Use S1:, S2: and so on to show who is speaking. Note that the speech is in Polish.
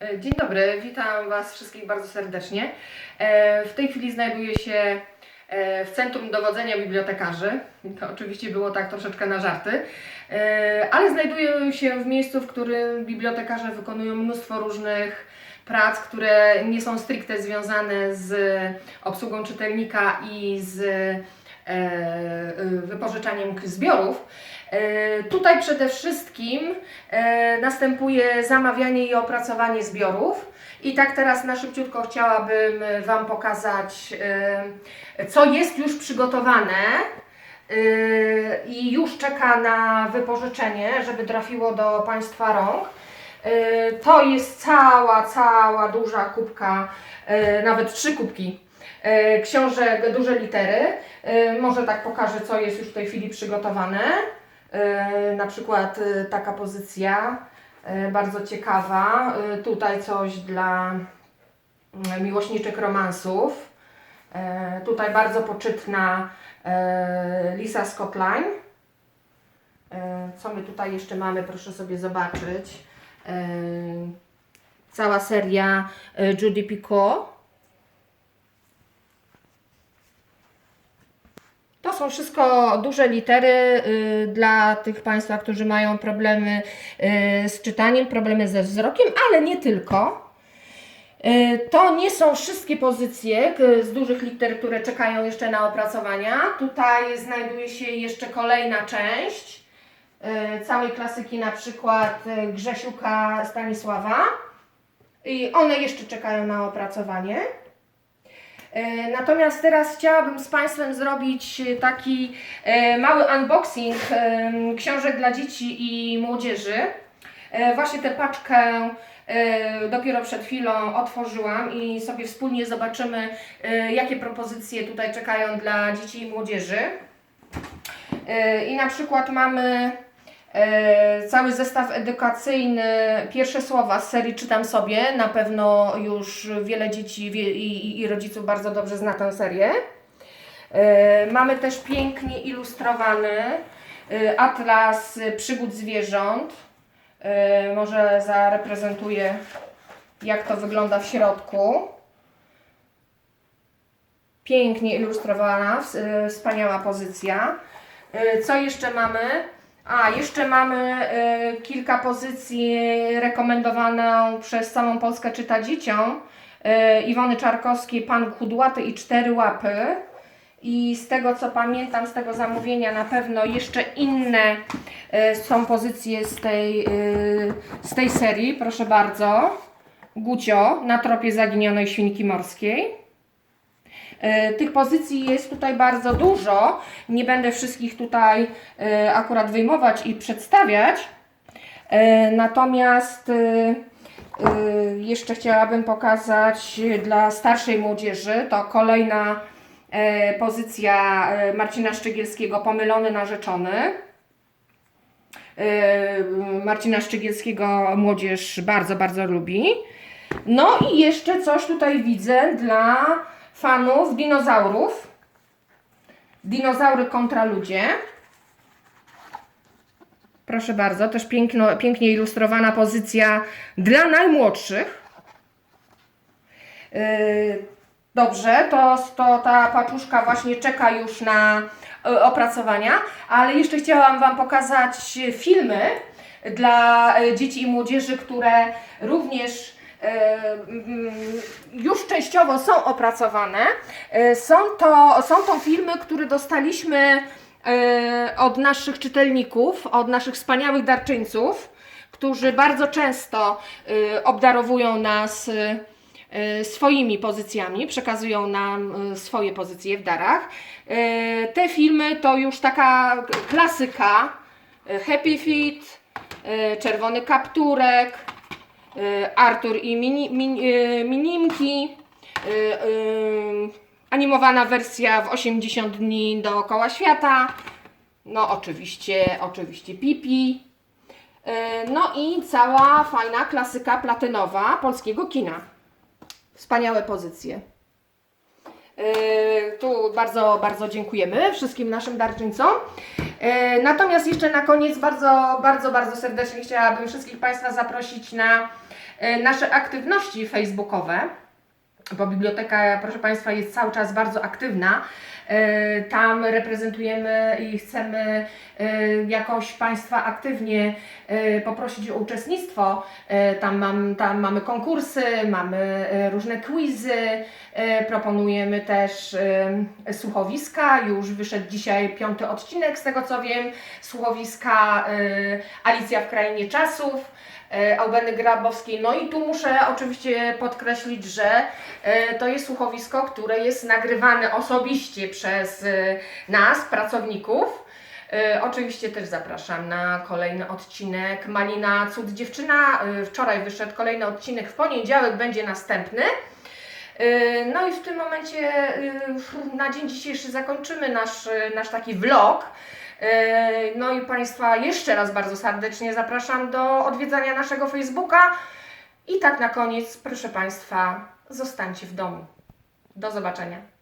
S1: E, Dzień dobry, witam Was wszystkich bardzo serdecznie. E, W tej chwili znajduję się e, w Centrum Dowodzenia Bibliotekarzy. To oczywiście było tak troszeczkę na żarty, ale znajduję się w miejscu, w którym bibliotekarze wykonują mnóstwo różnych prac, które nie są stricte związane z obsługą czytelnika i z wypożyczaniem zbiorów. E, Tutaj przede wszystkim e, następuje zamawianie i opracowanie zbiorów. I tak teraz na szybciutko chciałabym Wam pokazać, e, co jest już przygotowane e, i już czeka na wypożyczenie, żeby trafiło do Państwa rąk. E, To jest cała, cała duża kubka, e, nawet trzy kubki e, książek, duże litery. E, Może tak pokażę, co jest już w tej chwili przygotowane. E, Na przykład e, taka pozycja, e, bardzo ciekawa. Tutaj coś dla mm, miłośniczek romansów. Tutaj bardzo poczytna Lisa Scottline. Co my tutaj jeszcze mamy, proszę sobie zobaczyć. Cała seria Judy Picot. Są wszystko duże litery y, dla tych Państwa, którzy mają problemy y, z czytaniem, problemy ze wzrokiem, ale nie tylko. Y, To nie są wszystkie pozycje z dużych liter, które czekają jeszcze na opracowania. Tutaj znajduje się jeszcze kolejna część całej klasyki, na przykład Grzesiuka Stanisława. I one jeszcze czekają na opracowanie. E, Natomiast teraz chciałabym z Państwem zrobić e, taki e, mały unboxing książek dla dzieci i młodzieży. Właśnie tę paczkę dopiero przed chwilą otworzyłam i sobie wspólnie zobaczymy, jakie propozycje tutaj czekają dla dzieci i młodzieży. I na przykład mamy cały zestaw edukacyjny, pierwsze słowa z serii Czytam sobie. Na pewno już wiele dzieci wie- i, i, rodziców bardzo dobrze zna tę serię. E, Mamy też pięknie ilustrowany e, atlas przygód zwierząt. E, Może zareprezentuję, jak to wygląda w środku. Pięknie ilustrowana, ws- e, wspaniała pozycja. E, Co jeszcze mamy? A, jeszcze mamy e, kilka pozycji rekomendowaną przez całą Polskę czyta dzieciom. E, Iwony Czarkowskiej, Pan Kudłaty i Cztery Łapy. I z tego co pamiętam, z tego zamówienia na pewno jeszcze inne e, są pozycje z tej, e, z tej serii. Proszę bardzo. Gucio na tropie zaginionej świnki morskiej. E, Tych pozycji jest tutaj bardzo dużo. Nie będę wszystkich tutaj e, akurat wyjmować i przedstawiać. E, Natomiast jeszcze chciałabym pokazać dla starszej młodzieży to kolejna pozycja Marcina Szczygielskiego Pomylony narzeczony. Marcina Szczygielskiego młodzież bardzo, bardzo lubi. No i jeszcze coś tutaj widzę dla fanów dinozaurów. Dinozaury kontra ludzie. Proszę bardzo, też piękno, pięknie ilustrowana pozycja dla najmłodszych. Yy, Dobrze, to, to ta paczuszka właśnie czeka już na e, opracowania, ale jeszcze chciałam Wam pokazać filmy dla e, dzieci i młodzieży, które również już częściowo są opracowane. E, Są to, są to filmy, które dostaliśmy e, od naszych czytelników, od naszych wspaniałych darczyńców, którzy bardzo często e, obdarowują nas swoimi pozycjami, przekazują nam swoje pozycje w darach. Te filmy to już taka klasyka. Happy Feet, Czerwony Kapturek, Artur i mini, mini, e, Minimki, e, e, animowana wersja w 80 dni dookoła świata, no oczywiście, oczywiście Pipi, e, no i cała fajna klasyka platynowa polskiego kina. Wspaniałe pozycje. Yy, Tu bardzo, bardzo dziękujemy wszystkim naszym darczyńcom. Yy, Natomiast jeszcze na koniec bardzo, bardzo, bardzo serdecznie chciałabym wszystkich Państwa zaprosić na yy, nasze aktywności facebookowe, bo biblioteka, proszę Państwa, jest cały czas bardzo aktywna. Yy, Tam reprezentujemy i chcemy yy, jakoś Państwa aktywnie yy, poprosić o uczestnictwo. Tam, mam, tam mamy konkursy, mamy różne quizy, proponujemy też słuchowiska. Już wyszedł dzisiaj piąty odcinek, z tego co wiem, słuchowiska Alicja w Krainie Czasów. Yy, Aubeny Grabowskiej. No i tu muszę oczywiście podkreślić, że e, to jest słuchowisko, które jest nagrywane osobiście przez e, nas, pracowników. E, Oczywiście też zapraszam na kolejny odcinek Malina Cud Dziewczyna. E, Wczoraj wyszedł kolejny odcinek, w poniedziałek będzie następny. E, No i w tym momencie e, na dzień dzisiejszy zakończymy nasz, e, nasz taki vlog. E, No i Państwa jeszcze raz bardzo serdecznie zapraszam do odwiedzania naszego Facebooka. I tak na koniec, proszę Państwa, zostańcie w domu. Do zobaczenia.